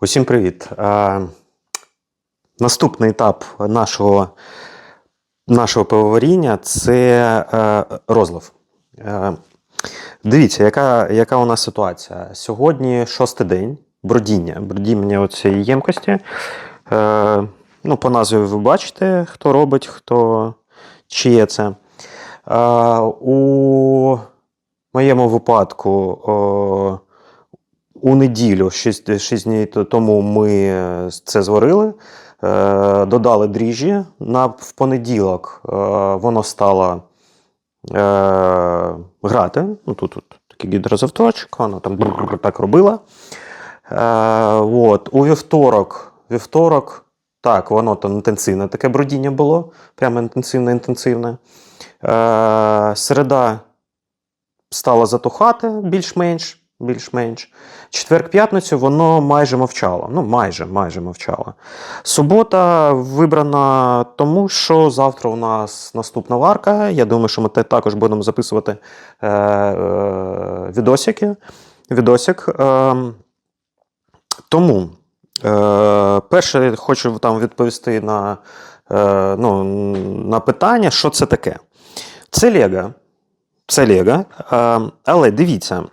Усім привіт. Е, наступний етап нашого, нашого пивоваріння це е, розлив. Е, дивіться, яка, яка у нас ситуація. Сьогодні шостий день бродіння. Бродіння цієї ємкості. Ну, по назві ви бачите, хто робить, хто чиє це. У моєму випадку. У неділю, 6, 6 днів тому ми е, це зварили, е, додали дріжджі. На, в понеділок е, воно стало грати. Ну, тут, тут такий гідрозавточок, воно там так робило. Е, от. У вівторок, вівторок, так, воно там інтенсивне таке бродіння було, прямо інтенсивне, інтенсивне. Е, середа стала затухати більш-менш. Більш-менш. Четвер-п'ятницю воно майже мовчало. Ну, майже, майже мовчало. Субота вибрана тому, що завтра у нас наступна варка. Я думаю, що ми також будемо записувати е, е, відосики. відосик. Е, тому, е, перше, хочу там відповісти на, е, ну, на питання, що це таке. Це Лего. Це Лего. Е, але дивіться,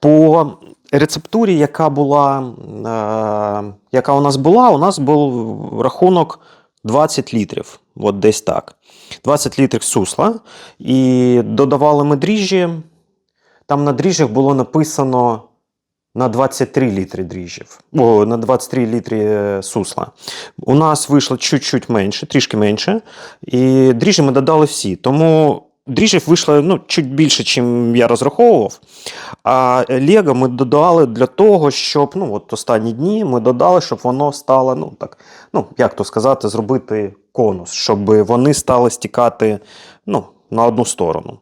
по рецептурі, яка була, е, яка у нас була, у нас був рахунок 20 літрів. От десь так. 20 літрів сусла. І додавали ми дріжджі. Там на дріжджах було написано на 23 літри дріжджів. О, на 23 літри е, сусла. У нас вийшло чуть-чуть менше, трішки менше. І дріжджі ми додали всі. Тому дріжджів вийшло ну, чуть більше, ніж я розраховував. А Лего ми додали для того, щоб ну, от останні дні ми додали, щоб воно стало, ну так, ну як то сказати, зробити конус, щоб вони стали стікати ну, на одну сторону.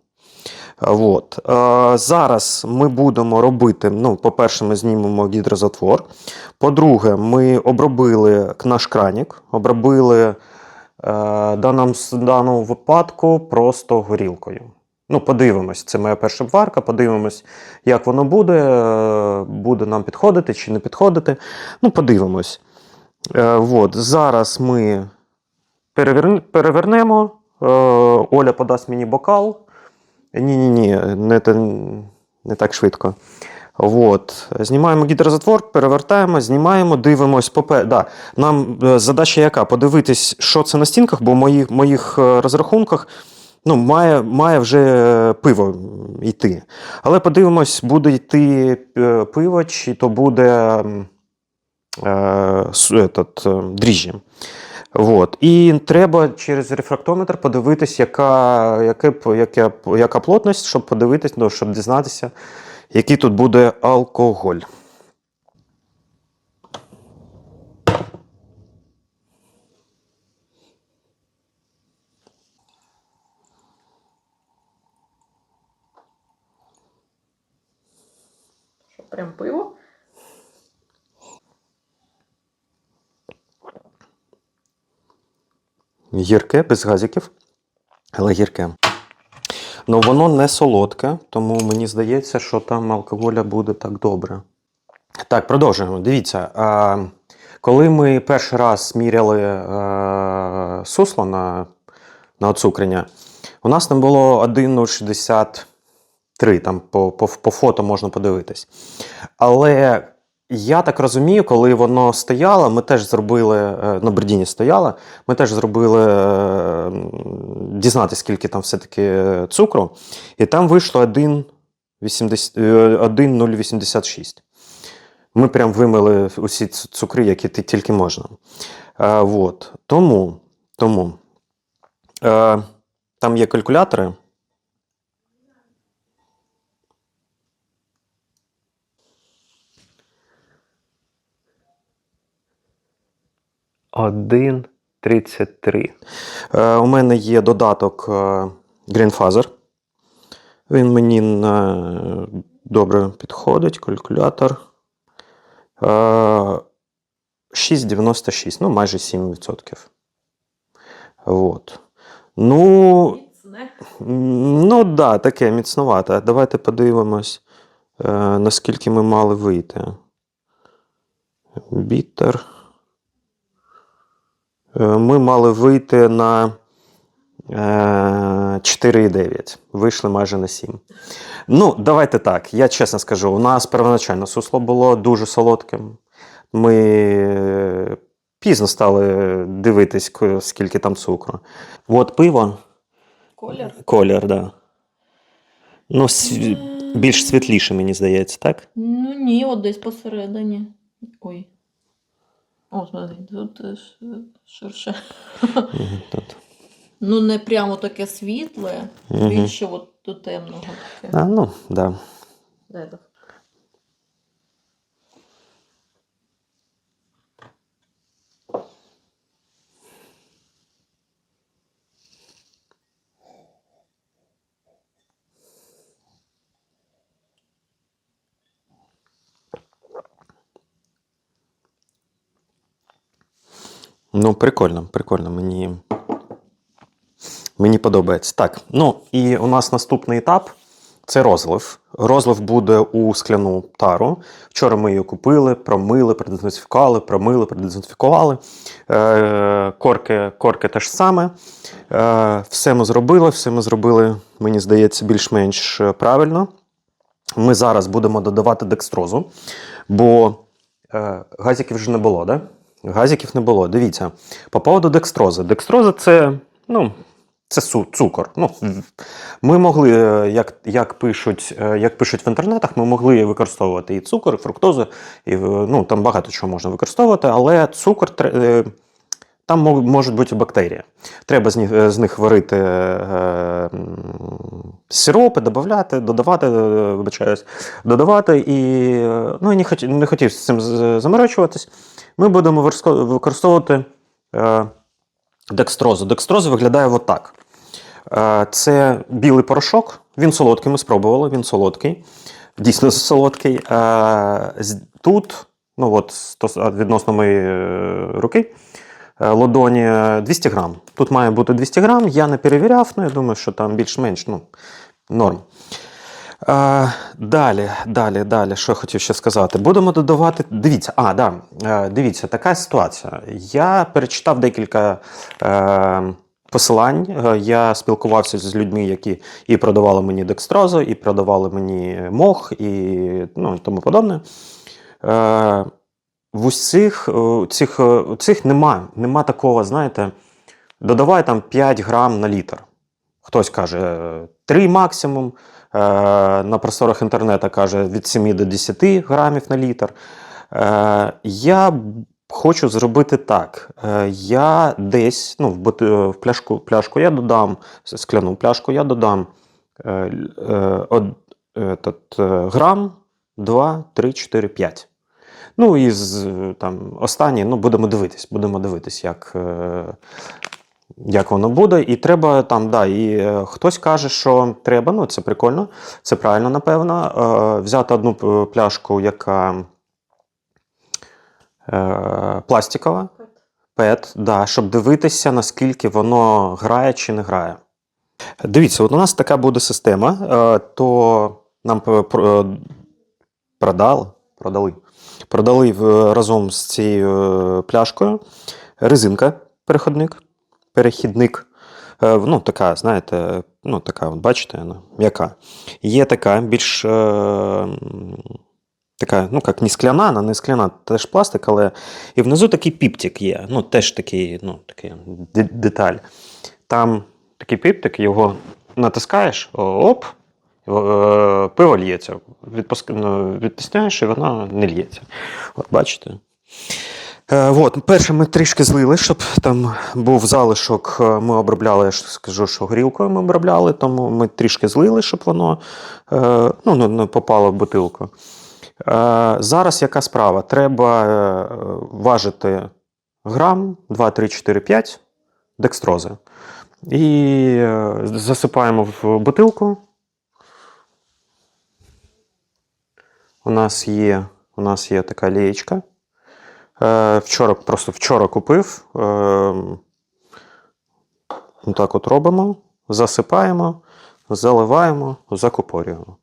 От. Е, зараз ми будемо робити. Ну, по-перше, ми знімемо гідрозатвор. По-друге, ми обробили наш кранік, обробили е, даному, даному випадку просто горілкою. Ну, подивимось, це моя перша варка, подивимось, як воно буде, е, буде нам підходити чи не підходити. Ну, подивимось. Е, от, зараз ми перевернемо. Оля подасть мені бокал. Ні-ні, ні, не, не так швидко. От. Знімаємо гідрозатвор, перевертаємо, знімаємо, дивимось. Попе... Да. Нам е, задача яка? Подивитись, що це на стінках, бо в моїх, моїх е, розрахунках ну, має, має вже е, пиво йти. Але подивимось, буде йти пиво, чи то буде е, е, дріжджі. Вот. І треба через рефрактометр подивитись, яка, яке, п- яка плотність, щоб подивитись, ну, щоб дізнатися, який тут буде алкоголь. Що, прям пиво? Гірке, без газиків, але гірке. Ну, воно не солодке, тому мені здається, що там алкоголя буде так добре. Так, продовжуємо. Дивіться, коли ми перший раз міряли а, сусло на, на оцукрення, у нас там було 1,63, там по, по, по фото можна подивитись. Але я так розумію, коли воно стояло, ми теж зробили, е, на Бердіні стояло, ми теж зробили е, дізнатися, скільки там все-таки цукру, і там вийшло 1,80 е, 1,086. Ми прям вимили усі цукри, які тільки можна. Е, вот. Тому, тому е, там є калькулятори. Один 33. Е, у мене є додаток е, Greenfather. Він мені на... добре підходить. Калькулятор. Е, 6,96, ну майже 7%. Вот. Ну, Міцне. ну да, таке міцновате. Давайте подивимось, е, наскільки ми мали вийти. Бітер. Е, Ми мали вийти на е, 4,9. Вийшли майже на 7. Ну, давайте так. Я чесно скажу, у нас первоначально сусло було дуже солодким. Ми е, пізно стали дивитись, скільки там цукру. От пиво, Колір. колір, да. Ну, більш світліше, мені здається, так? Ну ні, от десь посередині. Ой. О, смотри, тут е, ширше. Тут. Ну, не прямо таке світле, більше от до темного таке. А, ну, да. Ну, прикольно, прикольно. Мені, мені подобається. Так, ну і у нас наступний етап це розлив. Розлив буде у скляну тару. Вчора ми її купили, промили, продезінфікували, промили, продезінфікували. Е, корки, корки те ж саме. Е, все ми зробили, все ми зробили, мені здається, більш-менш правильно. Ми зараз будемо додавати декстрозу, бо е, газиків вже не було, да? Газиків не було. Дивіться, по поводу декстрози. Декстроза це, ну, це цукор. Ну, ми могли, е, як, як, пишуть, е, як пишуть в інтернетах, ми могли використовувати і цукор, і фруктозу, і, ну, там багато чого можна використовувати, але цукор тре- е, там можуть бути бактерії. Треба з них, варити е, сиропи, додавати, додавати, е, вибачаюсь, додавати. І е, ну, я не, хотів з цим заморочуватись. Ми будемо використовувати е, декстрозу. Декстроза виглядає отак. Це білий порошок, він солодкий, ми спробували, він солодкий, дійсно солодкий. Тут, ну от, відносно моєї руки, ладоні е, 200 грам. Тут має бути 200 грам, я не перевіряв, ну я думаю, що там більш-менш ну, норм. Е, далі, далі, далі, що я хотів ще сказати. Будемо додавати. Дивіться, а, да, е, дивіться, така ситуація. Я перечитав декілька е, посилань. Е, я спілкувався з людьми, які і продавали мені декстрозу, і продавали мені мох, і ну, тому подобне. Е, в усіх е, цих, е, цих нема, нема такого, знаєте, додавай там 5 грам на літр. Хтось каже 3 максимум. Е, на просторах інтернету каже від 7 до 10 грамів на літр. Я хочу зробити так. Я десь ну, в, пляшку, пляшку я додам, скляну пляшку я додам грам, 2, 3, 4, 5. Ну і з, там, останній, ну, будемо дивитись, будемо дивитись, як, е, як воно буде. І треба там, да, і е, хтось каже, що треба, ну це прикольно, це правильно, напевно, е, взяти одну пляшку, яка пластикова, пет, да, щоб дивитися, наскільки воно грає чи не грає. Дивіться, от у нас така буде система, то нам продали, продали, продали разом з цією е, пляшкою резинка, переходник, перехідник. Е, Ну, така, знаєте, ну, така, от, бачите, вона м'яка. Є така більш е, така, ну, як не скляна, вона не скляна, теж пластик, але і внизу такий піптик є. Ну, теж такий, ну, такий деталь. Там такий піптик, його натискаєш, оп, пиво лється. Відпуск... ну, і воно не лється. От бачите. Е, от, перше ми трішки злили, щоб там був залишок. е, Ми обробляли, я скажу, що горілкою ми обробляли, тому ми трішки злили, щоб воно е, ну, не- попало в бутилку. Е, зараз яка справа? Треба е, важити грам 2, 3, 4, 5 декстрози. І е, засипаємо в бутилку. У нас є, у нас є така лієчка. Е, вчора, просто вчора купив. Е, так от робимо, засипаємо, заливаємо, закупорюємо.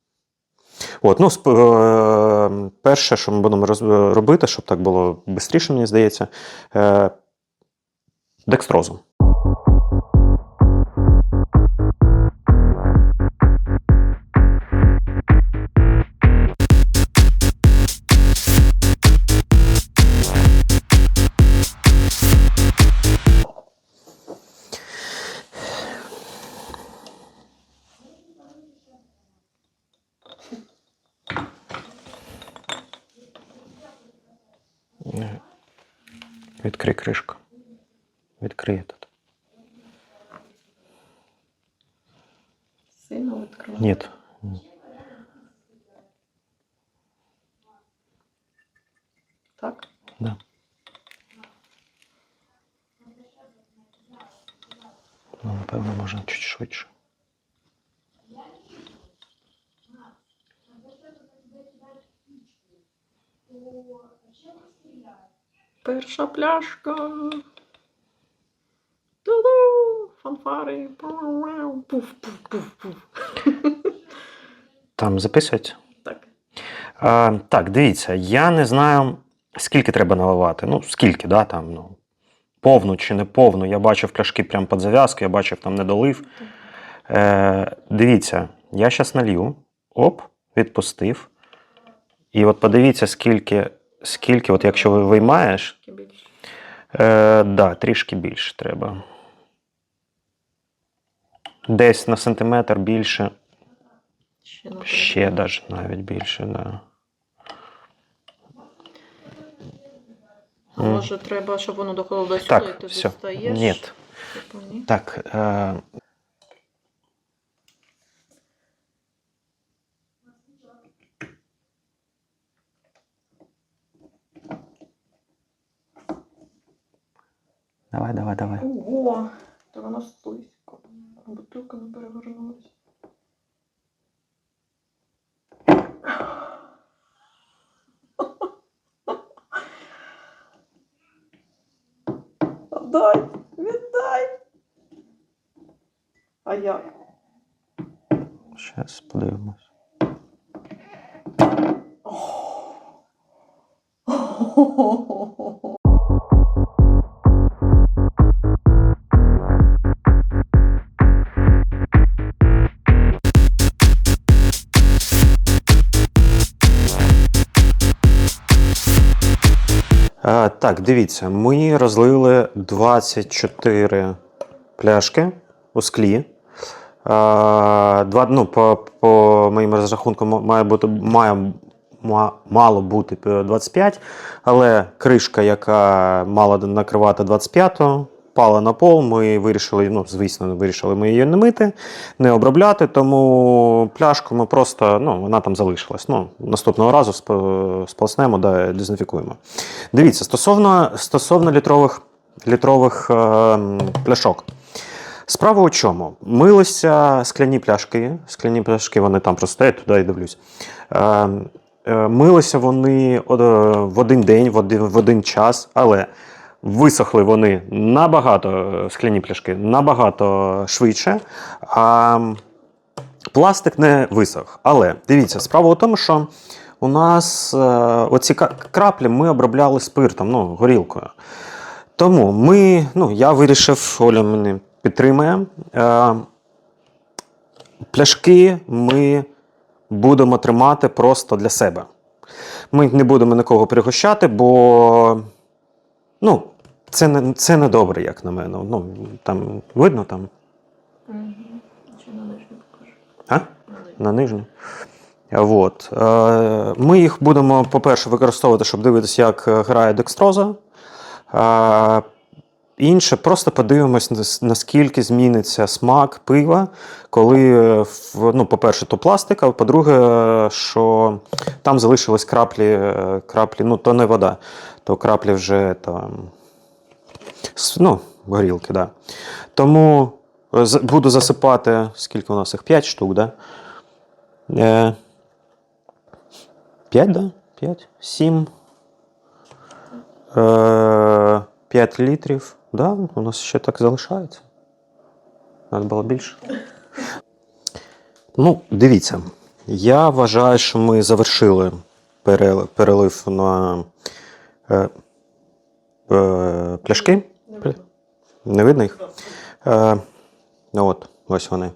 От, ну, е, перше, що ми будемо робити, щоб так було швидше, мені здається, е, Відкрий кришку. Відкрий тут. Сильно відкрила. Ні. Так. Да. Ну, напевно, можна чуть швидше. Перша пляшка. Ту-ду! Фанфари. Пуф-пуф-пуф-пуф. Там записується? Так. А, так, дивіться, я не знаю, скільки треба наливати. Ну, скільки, да, там, ну, повну чи не повну. Я бачив пляшки прямо під зав'язку, я бачив там недолив. Е, дивіться, я зараз налью. Оп, відпустив. І от подивіться, скільки, скільки, от якщо ви виймаєш, Тільки більше. е, да, трішки більше треба. Десь на сантиметр більше, Ще ще даже навіть більше, да. А може треба, щоб воно доходило до сюди, і Так, ти все. Ні. Типу, ні? Так. Е... Давай, давай, давай. Ого, то воно слизько. А Бутилка не перевернулася. Дай, віддай. А як? Зараз подивимось. Так, дивіться, ми розлили 24 пляшки у склі. А, Два, ну, по, по моїм розрахункам має бути, має, мало бути 25, але кришка, яка мала накривати 25-ту, пала на пол. Ми вирішили, ну, звісно, вирішили ми її не мити, не обробляти, тому пляшку ми просто, ну, вона там залишилась. Ну, наступного разу сп- сполоснемо, да, дезінфікуємо. Дивіться, стосовно, стосовно літрових, літрових е, пляшок. Справа у чому? Милися скляні пляшки. Скляні пляшки вони там просто стоять, туди і дивлюсь. Е, е, милися вони в один день, в один, в один час, але висохли вони набагато, е, скляні пляшки, набагато швидше. А пластик не висох. Але дивіться, справа у тому, що у нас е, оці краплі ми обробляли спиртом, ну, горілкою. Тому ми, ну, я вирішив, Оля мене підтримує. Е, пляшки ми будемо тримати просто для себе. Ми не будемо нікого пригощати, бо ну, це не, це не добре, як на мене. Ну, там видно там. Чи на нижню покажу? а? На нижню. на. От. Е, Ми їх будемо, по-перше, використовувати, щоб дивитися, як е, грає декстроза. Е, Інше, просто подивимось, наскільки зміниться смак пива, коли, ну, по-перше, то пластик, а по-друге, що там залишились краплі, краплі, ну, то не вода, то краплі вже там, ну, горілки, да. Тому е, буду засипати, скільки у нас їх? 5 штук, да? Е, 5, да? 5, 7. Е, 5 літрів. Да, у нас ще так залишається. Треба було більше. Ну, дивіться. я вважаю, що ми завершили перелив на е, е, пляшки. Не видно їх? Е, ну от, ось вони.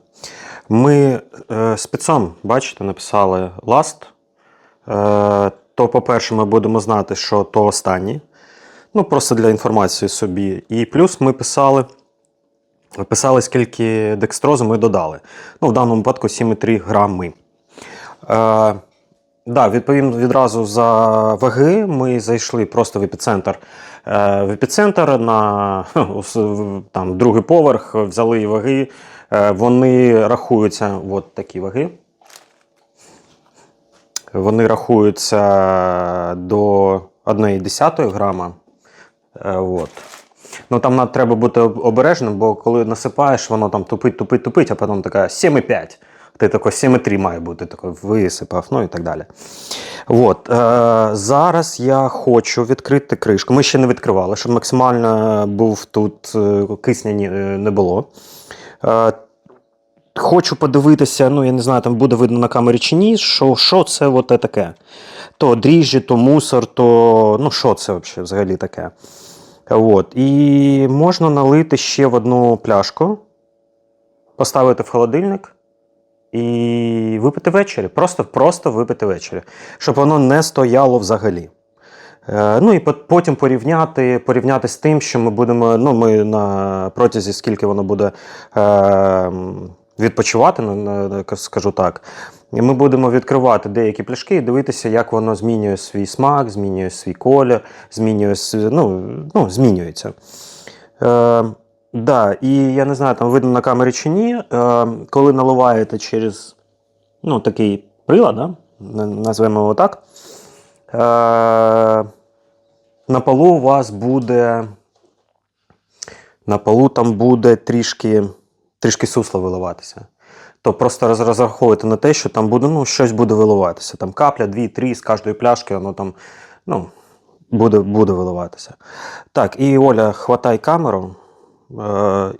Ми е, спецом, бачите, написали last. Е, то, по-перше, ми будемо знати, що то останні. Ну, просто для інформації собі. І плюс ми писали, писали, скільки декстрозу ми додали. Ну, в даному випадку 7,3 грами. Е, да, відповім відразу за ваги. Ми зайшли просто в епіцентр. Е, в епіцентр на там, другий поверх, взяли ваги. Е, вони рахуються, от такі ваги. Вони рахуються до 1,1 грама. Е, от. Ну там треба бути обережним, бо коли насипаєш, воно там тупить, тупить, тупить, а потім така 7,5. Ти такий 7,3 має бути, такий висипав, ну і так далі. От, е, зараз я хочу відкрити кришку. Ми ще не відкривали, щоб максимально був тут е, кисня е, не було. Е, хочу подивитися, ну я не знаю, там буде видно на камері чи ні, що, що це от таке. То дріжджі, то мусор, то ну що це взагалі таке. От. І можна налити ще в одну пляшку, поставити в холодильник і випити ввечері. Просто, просто випити ввечері, щоб воно не стояло взагалі. Е, Ну і потім порівняти, порівняти з тим, що ми будемо. Ну, ми на протязі, скільки воно буде е, відпочивати, скажу так. І ми будемо відкривати деякі пляшки і дивитися, як воно змінює свій смак, змінює свій колір, змінює, ну, ну, змінюється. Е, да, і я не знаю, там видно на камері чи ні. Е, коли наливаєте через ну, такий прилад, да? назвемо його так. Е, на полу у вас буде. На полу там буде трішки, трішки сусло виливатися. То просто розраховуйте на те, що там буде, ну, щось буде виливатися. Там капля, дві, три з кожної пляшки, воно там ну, буде, буде виливатися. Так, і Оля, хватай камеру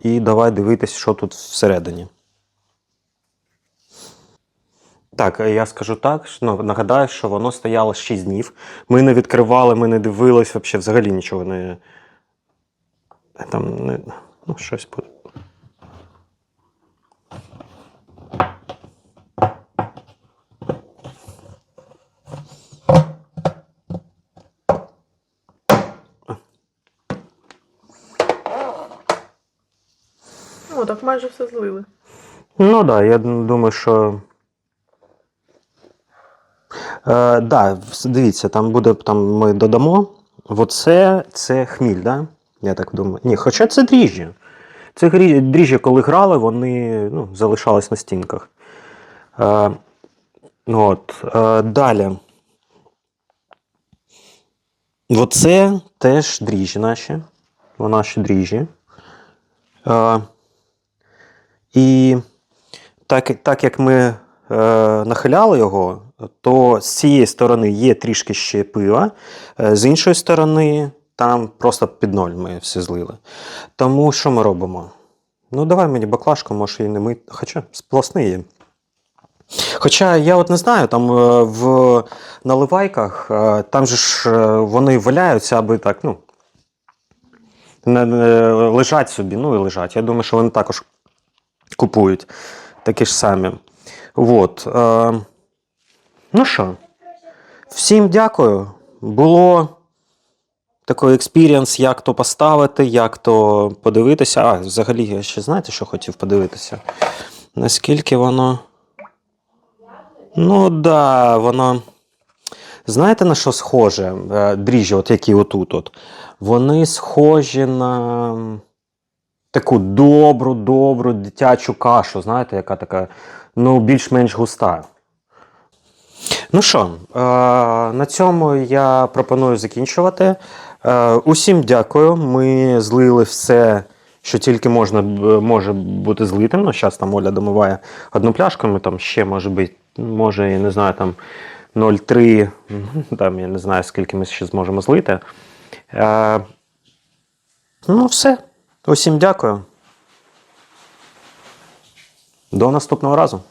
і давай дивитись, що тут всередині. Так, е, я скажу так, ну, нагадаю, що воно стояло 6 днів. Ми не відкривали, ми не дивились, взагалі нічого не. Там не. Ну, щось буде. О, так майже все злили. Ну так, да, я думаю, що. Е, да, дивіться, там буде, там ми додамо. Оце це хміль, да? Я так думаю. Ні, хоча це дріжджі. Це дріжджі, коли грали, вони ну, залишались на стінках. Е, от, е, далі. Оце теж дріжджі наші. Наші дріжджі. Е, і так, так як ми е, нахиляли його, то з цієї сторони є трішки ще пива, е, з іншої сторони, там просто під ноль ми все злили. Тому що ми робимо? Ну, давай мені баклажку, може, і не ми. Хоча сплосний є. Хоча я от не знаю, там е, в наливайках, е, там же ж вони валяються, аби так, ну. Лежать собі, ну і лежать. Я думаю, що вони також купують такі ж самі. От. Е, ну що, всім дякую. Було такий експірієнс, як то поставити, як то подивитися. А, взагалі, я ще знаєте, що хотів подивитися? Наскільки воно. Ну, да, воно. Знаєте, на що схоже? Е, Дріжджі, от які отут. От. Вони схожі на таку добру, добру дитячу кашу, знаєте, яка така, ну, більш-менш густа. Ну що, е, на цьому я пропоную закінчувати. Е, усім дякую. Ми злили все, що тільки можна, може бути злитим. Ну, зараз там Оля домиває одну пляшку, ми там ще може бути, може, я не знаю, там 0,3, там я не знаю, скільки ми ще зможемо злити. Е, ну, все. Усім дякую. До наступного разу.